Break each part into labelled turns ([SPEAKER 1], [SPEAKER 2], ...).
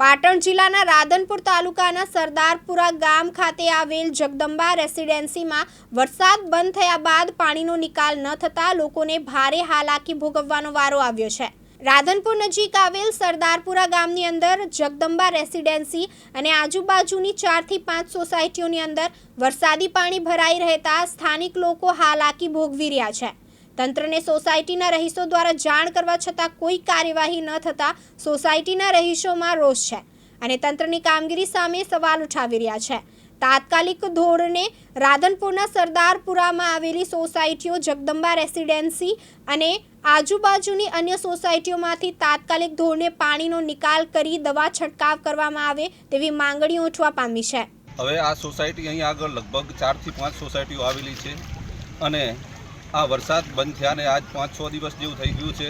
[SPEAKER 1] પાટણ જિલ્લાના રાધનપુર તાલુકાના સરદારપુરા ગામ ખાતે આવેલ જગદંબા રેસિડેન્સીમાં વરસાદ બંધ થયા બાદ પાણીનો નિકાલ ન થતાં લોકોને ભારે હાલાકી ભોગવવાનો વારો આવ્યો છે. રાધનપુર નજીક આવેલ સરદારપુરા ગામની અંદર જગદંબા રેસિડેન્સી અને આજુબાજુની ચારથી પાંચ સોસાયટીઓની અંદર વરસાદી પાણી ભરાઈ રહેતા સ્થાનિક લોકો હાલાકી ભોગવી રહ્યા છે. તંત્રને સોસાયટીના રહીશો દ્વારા જાણ કરવા છતાં કોઈ કાર્યવાહી ન થતાં સોસાયટીના રહીશોમાં રોષ છે અને તંત્રની કામગીરી સામે સવાલ ઉઠાવી રહ્યા છે. તાત્કાલિક ધોરણે રાધનપુરના સરદારપુરામાં આવેલી સોસાયટીઓ જગદંબા રેસિડેન્સી અને આજુબાજુની અન્ય સોસાયટીઓમાંથી તાત્કાલિક ધોરણે પાણીનો નિકાલ કરી દવા છંટકાવ કરવામાં આવે તેવી માંગણીઓ ઉઠવા પામી છે.
[SPEAKER 2] હવે આ સોસાયટી અહીં આગળ લગભગ ચારથી પાંચ સોસાયટીઓ આવેલી છે અને આ વરસાદ બંધ થયા ને આજ પાંચ છ દિવસ જેવું થઈ ગયું છે.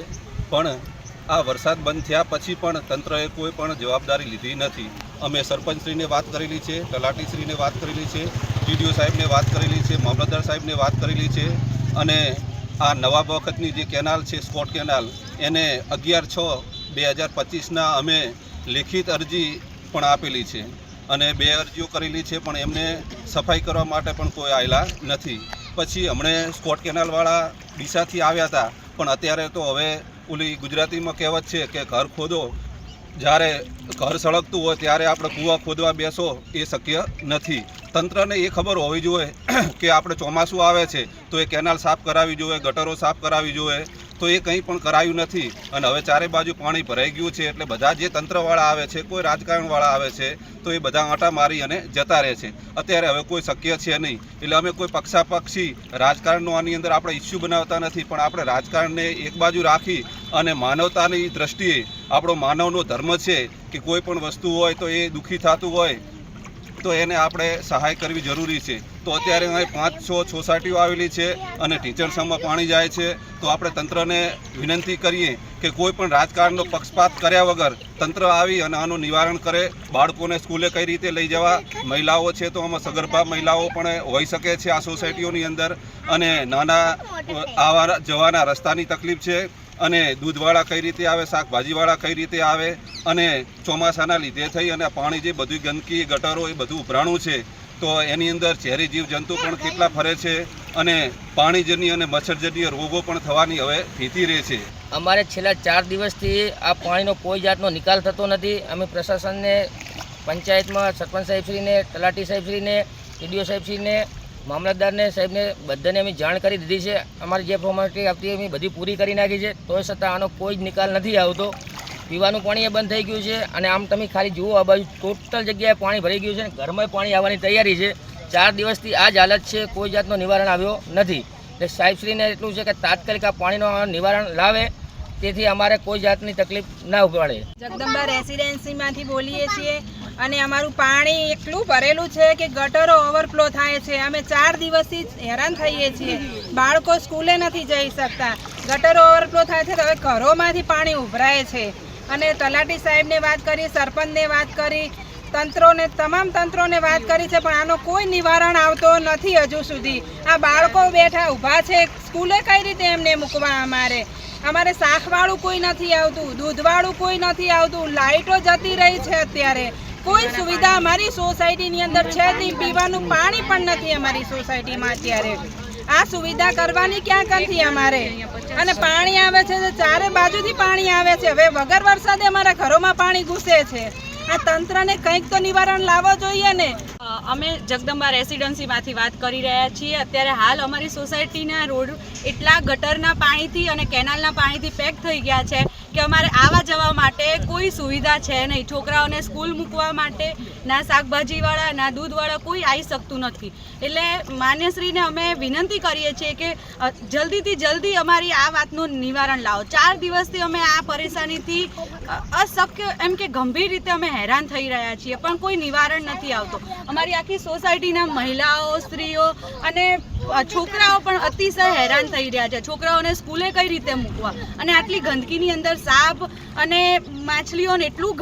[SPEAKER 2] પણ આ વરસાદ બંધ થયા પછી પણ તંત્રએ કોઈ પણ જવાબદારી લીધી નથી. અમે સરપંચશ્રીને વાત કરેલી છે, તલાટીશ્રીને વાત કરેલી છે ટીડીઓ સાહેબને વાત કરેલી છે, મામલતદાર સાહેબને વાત કરેલી છે અને આ નવા વખતની જે કેનાલ છે સ્કોટ કેનાલ, એને અગિયાર છ બે હજાર પચીસના અમે લેખિત અરજી પણ આપેલી છે. અને બે અરજીઓ કરેલી છે, પણ એમને સફાઈ કરવા માટે પણ કોઈ આવેલા નથી. પછી હમણે સ્કોટ કેનાલવાળા ડીસાથી આવ્યા હતા. પણ અત્યારે તો હવે ઓલી ગુજરાતીમાં કહેવત છે કે ઘર ખોદો. જ્યારે ઘર સળગતું હોય ત્યારે આપણે કૂવા ખોદવા બેસો એ શક્ય નથી. તંત્રને એ ખબર હોવી જોઈએ કે આપણે ચોમાસું આવે છે તો એ કેનાલ સાફ કરાવવી જોઈએ, ગટરો સાફ કરાવવી જોઈએ. તો એ કંઈ પણ કરાયું નથી. અને હવે ચારે બાજુ પાણી ભરાઈ ગયું છે એટલે બધા જે તંત્રવાળા આવે છે, કોઈ રાજકારણવાળા આવે છે, તો એ બધા આંટા મારી અને જતા રહે છે. અત્યારે હવે કોઈ શક્ય છે નહીં. એટલે અમે કોઈ પક્ષાપક્ષી રાજકારણનો આની અંદર આપણે ઇસ્યુ બનાવતા નથી, પણ આપણે રાજકારણને એક બાજુ રાખી અને માનવતાની દ્રષ્ટિએ આપણો માનવનો ધર્મ છે કે કોઈ પણ વસ્તુ હોય તો એ દુઃખી થતું હોય તો એને આપણે સહાય કરવી જરૂરી છે. તો અત્યારે અહીં પાંચ સોસાયટીઓ આવેલી છે અને ટીચર્સમાં પાણી જાય છે. તો આપણે તંત્રને વિનંતી કરીએ કે કોઈ પણ રાજકારણનો પક્ષપાત કર્યા વગર તંત્ર આવી અને આનું નિવારણ કરે. બાળકોને સ્કૂલે કઈ રીતે લઈ જવા? મહિલાઓ છે તો આમાં સગર્ભા મહિલાઓ પણ હોઈ શકે છે આ સોસાયટીઓની અંદર. અને નાના આવા જવાના રસ્તાની તકલીફ છે. અને દૂધવાળા કઈ રીતે આવે, શાકભાજીવાળા કઈ રીતે આવે અને ચોમાસાના લીધે થઈ અને પાણી જે બધી ગંદકી, ગટરો એ બધું ઉભરાણું છે, તો એની અંદર ઝેરી જીવજંતુ પણ કેટલા ફરે છે અને પાણીજન્ય અને મચ્છરજન્ય રોગો પણ થવાની હવે ભીતિ રહે છે.
[SPEAKER 3] અમારે છેલ્લા ચાર દિવસથી આ પાણીનો કોઈ જાતનો નિકાલ થતો નથી. અમે પ્રશાસનને, પંચાયતમાં સરપંચ સાહેબશ્રીને તલાટી સાહેબશ્રીને ટીડીઓ સાહેબશ્રીને મામલતદારને સાહેબને બધાને અમે જાણ કરી દીધી છે. અમારી જે ફોર્માલિટી આપતી અમે બધી પૂરી કરી નાખી છે. તોય છતાં આનો કોઈ જ નિકાલ નથી આવતો. પીવાનું પાણી એ બંધ થઈ ગયું છે અને આમ તમે ખાલી જુઓ આ બાજુ ટોટલ જગ્યાએ પાણી ભરાઈ ગયું છે ઘરમાં પાણી આવવાની તૈયારી છે. ચાર દિવસથી આ જ હાલત છે. કોઈ જાતનો નિવારણ આવ્યો નથી. એટલે સાહેબશ્રીને એટલું છે કે તાત્કાલિક આ પાણીનો નિવારણ લાવે. તેથી અમારે કોઈ જાતની તકલીફ ના ઉપાડે.
[SPEAKER 4] જગદંબા રેસિડેન્સીમાંથી બોલીએ છીએ. અને અમારું પાણી એટલું ભરેલું છે કે ગટરો ઓવરફ્લો થાય છે. અમે ચાર દિવસથી હેરાન થઈએ છીએ. બાળકો સ્કૂલે નથી જઈ શકતા. ગટરો ઓવરફ્લો થાય છે તો હવે ઘરોમાંથી પાણી ઉભરાય છે. અને તલાટી સાહેબને વાત કરી, સરપંચને વાત કરી, તંત્રોને, તમામ તંત્રોને વાત કરી છે, પણ આનો કોઈ નિવારણ આવતો નથી હજુ સુધી. આ બાળકો બેઠા ઊભા છે. સ્કૂલે કઈ રીતે એમને મૂકવા અમારે? અમારે શાકવાળું કોઈ નથી આવતું, દૂધવાળું કોઈ નથી આવતું. લાઇટો જતી રહી છે અત્યારે. કોઈ સુવિધા અમારી સોસાયટીની અંદર છે નહીં. પીવાનું પાણી પણ નથી અમારી સોસાયટીમાં અત્યારે. આ સુવિધા કરવાની ક્યાં કરતી અમારે? અને પાણી આવે છે ચારે બાજુથી પાણી આવે છે. હવે વગર વરસાદે અમારા ઘરોમાં પાણી ઘૂસે છે. આ તંત્રને કંઈક તો નિવારણ લાવવો જોઈએ ને.
[SPEAKER 5] અમે જગદંબા રેસિડન્સીમાંથી વાત કરી રહ્યા છીએ. અત્યારે હાલ અમારી સોસાયટીના રોડ એટલા ગટરના પાણીથી અને કેનાલના પાણીથી પેક થઈ ગયા છે કે અમારે માટે કોઈ સુવિધા છે નહીં. છોકરાઓને સ્કૂલ મૂકવા માટે ના શાકભાજીવાળા, ના દૂધવાળા કોઈ આવી શકતું નથી. એટલે માન્યશ્રીને અમે વિનંતી કરીએ છીએ કે જલ્દીથી જલ્દી અમારી આ વાતનું નિવારણ લાવો. ચાર દિવસથી અમે આ પરેશાનીથી અશક્ય એમ કે ગંભીર રીતે અમે હેરાન થઈ રહ્યા છીએ, પણ કોઈ નિવારણ નથી આવતો. અમારી આખી સોસાયટીના મહિલાઓ, સ્ત્રીઓ અને છોકરાઓ પણ અતિશય હેરાન થઈ રહ્યા છે. છોકરાઓને સ્કૂલે કઈ રીતે મૂકવા? અને આટલી ગંદકીની અંદર સાપ અને માછલીઓને એટલું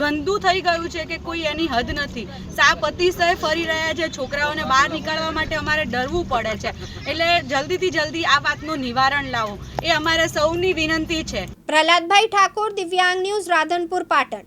[SPEAKER 5] ગંદુ થઈ ગયું છે કે કોઈ એની હદ નથી. સાપ અતિશય ફરી રહ્યા છે, છોકરાઓને બહાર નીકળવા માટે અમારે ડરવું પડે છે. એટલે જલ્દીથી જલ્દી આ વાતનું નિવારણ લાવો. એ અમારે સૌની વિનંતી છે.
[SPEAKER 1] પ્રહલાદભાઈ ઠાકોર, દિવ્યાંગ ન્યૂઝ રાધનપુર, પાટણ.